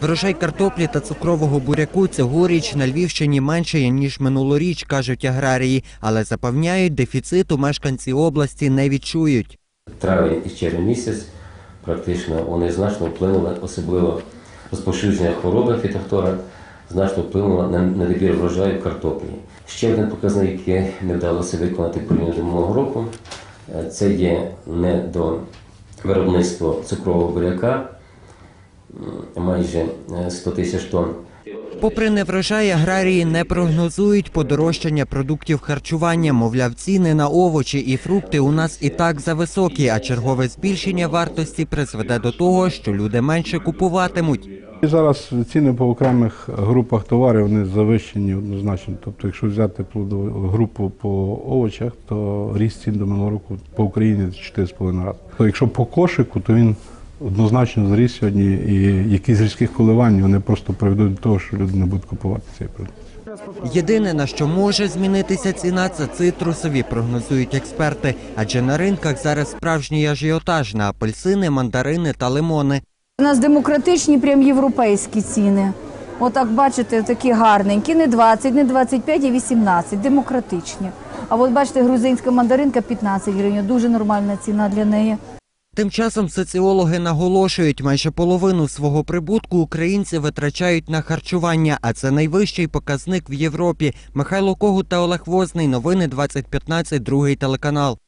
Врожай картоплі та цукрового буряку цьогоріч на Львівщині менше, ніж минулоріч, кажуть аграрії, але запевняють, дефіциту мешканці області не відчують. травень і червень місяць практично вони значно вплинули, особливо розпоширення хвороби фітофтора, значно вплинуло на недобір врожаю картоплі. Ще один показник, який не вдалося виконати порівняно минулого року, е, це є не до виробництва цукрового буряка, майже е, 100 тисяч тонн. Попри неврожай, аграрії не прогнозують подорожчання продуктів харчування. Мовляв, ціни на овочі і фрукти у нас і так зависокі, а чергове збільшення вартості призведе до того, що люди менше купуватимуть. І зараз ціни по окремих групах товарів вони завищені однозначно. Тобто, якщо взяти плодову групу по овочах, то ріст цін до минулого року по Україні 4,5 рази. То якщо по кошику, то він однозначно зріс сьогодні, і якісь різких коливань вони просто приведуть до того, що люди не будуть купувати цей продукт. Єдине на що може змінитися ціна, це цитрусові, прогнозують експерти. Адже на ринках зараз справжній ажіотаж на апельсини, мандарини та лимони. У нас демократичні, прям європейські ціни. Отак, бачите, такі гарненькі, не 20, не 25, а 18, демократичні. А от бачите, грузинська мандаринка 15 гривень, дуже нормальна ціна для неї. Тим часом соціологи наголошують, майже половину свого прибутку українці витрачають на харчування, а це найвищий показник в Європі. Михайло Когут та Олег Возний. Новини 2015, другий телеканал.